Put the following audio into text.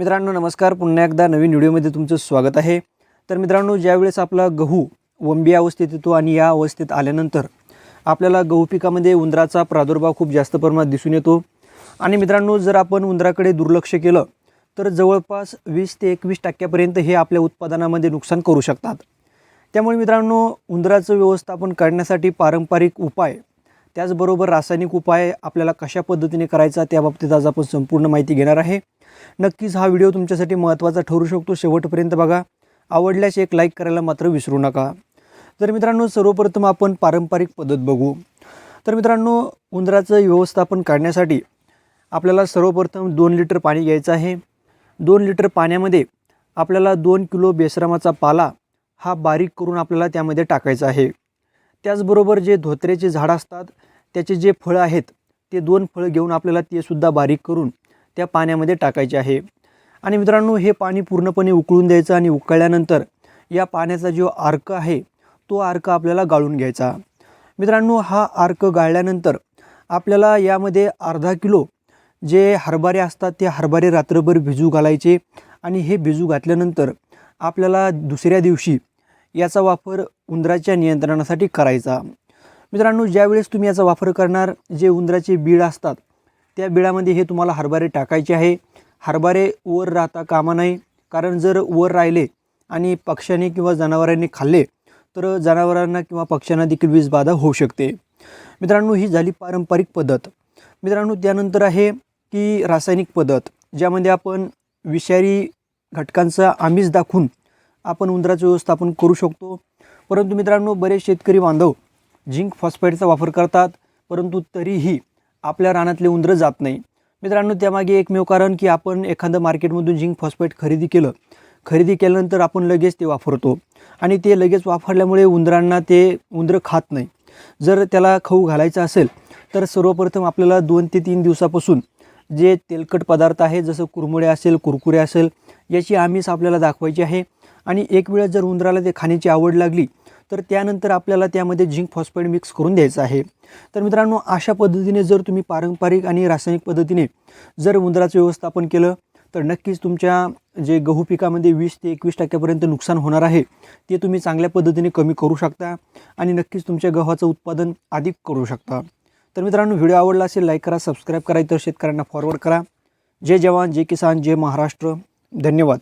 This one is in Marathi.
मित्रांनो नमस्कार. पुन्हा एकदा नवीन व्हिडिओमध्ये तुमचं स्वागत आहे. तर मित्रांनो ज्यावेळेस आपला गहू वंबी अवस्थेत येतो आणि या अवस्थेत आल्यानंतर आपल्याला गहू पिकामध्ये उंदराचा प्रादुर्भाव खूप जास्त प्रमाणात दिसून येतो. आणि मित्रांनो जर आपण उंदराकडे दुर्लक्ष केलं तर जवळपास वीस ते एकवीस टक्क्यापर्यंत हे आपल्या उत्पादनामध्ये नुकसान करू शकतात. त्यामुळे मित्रांनो उंदराचं व्यवस्थापन करण्यासाठी पारंपरिक उपाय त्याचबरोबर रासायनिक उपाय आपल्याला कशा पद्धतीने करायचा त्याबाबतीत आज आपण संपूर्ण माहिती घेणार आहे. नक्कीच हा व्हिडिओ तुमच्यासाठी महत्त्वाचा ठरू शकतो. शेवटपर्यंत बघा. आवडल्यास एक लाईक करायला मात्र विसरू नका. तर मित्रांनो सर्वप्रथम आपण पारंपरिक पद्धत बघू. तर मित्रांनो उंदराचं व्यवस्थापन काढण्यासाठी आपल्याला सर्वप्रथम दोन लिटर पाणी घ्यायचं आहे. दोन लिटर पाण्यामध्ये आपल्याला दोन किलो बेसरामाचा पाला हा बारीक करून आपल्याला त्यामध्ये टाकायचा आहे. त्याचबरोबर जे धोत्र्याचे झाड असतात त्याचे जे फळं आहेत ते दोन फळं घेऊन आपल्याला ते सुद्धा बारीक करून त्या पाण्यामध्ये टाकायचे आहे. आणि मित्रांनो हे पाणी पूर्णपणे उकळून द्यायचं आणि उकळल्यानंतर या पाण्याचा जो आर्क आहे तो आर्क आपल्याला गाळून घ्यायचा. मित्रांनो हा आर्क गाळल्यानंतर आपल्याला यामध्ये अर्धा किलो जे हरभरे असतात ते हरभरे रात्रभर भिजू घालायचे आणि हे भिजू घातल्यानंतर आपल्याला दुसऱ्या दिवशी याचा वापर उंदराच्या नियंत्रणासाठी करायचा. मित्रांनो ज्यावेळेस तुम्ही याचा वापर करणार जे उंदराचे बीड असतात त्या बिळामध्ये हे तुम्हाला हरभरे टाकायचे आहे. हरभरे वर राहता कामा नाही कारण जर वर राहिले आणि पक्ष्याने किंवा जनावरांनी खाल्ले तर जनावरांना किंवा पक्ष्यांना देखील वीजबाधा होऊ शकते. मित्रांनो ही झाली पारंपरिक पद्धत. मित्रांनो त्यानंतर आहे की रासायनिक पद्धत ज्यामध्ये आपण विषारी घटकांचा आमिष दाखवून आपण उंदराचं व्यवस्थापन करू शकतो. परंतु मित्रांनो बरेच शेतकरी बांधव झिंक फॉस्फाईडचा वापर करतात परंतु तरीही आपल्या रानातले उंदरं जात नाही. मित्रांनो त्यामागे एकमेव कारण की आपण एखादं मार्केटमधून झिंक फॉस्फाईड खरेदी केलं खरेदी केल्यानंतर आपण लगेच ते वापरतो. आणि ते लगेच वापरल्यामुळे उंदरांना ते उंदरं खात नाही. जर त्याला खाऊ घालायचं असेल तर सर्वप्रथम आपल्याला दोन ते तीन दिवसापासून जे तेलकट पदार्थ आहे जसं कुरमुळे असेल कुरकुरे असेल याची आमिष आपल्याला दाखवायची आहे. आणि एक वेळेस जर उंदराला ते खाण्याची आवड लागली तर त्यानंतर आपल्याला त्यामध्ये झिंक फॉस्फाईड मिक्स करून द्यायचं आहे. तर मित्रांनो अशा पद्धतीने जर तुम्ही पारंपरिक आणि रासायनिक पद्धतीने जर उंदराचं व्यवस्थापन केलं तर नक्कीच तुमच्या जे गहू पिकामध्ये वीस ते एकवीस टक्क्यापर्यंत नुकसान होणार आहे. ते तुम्ही चांगल्या पद्धतीने कमी करू शकता आणि नक्कीच तुमच्या गव्हाचं उत्पादन अधिक करू शकता. तर मित्रांनो व्हिडिओ आवडला असेल लाईक करा सबस्क्राईब करा इतर शेतकऱ्यांना फॉरवर्ड करा. जय जवान जय किसान जय महाराष्ट्र. धन्यवाद.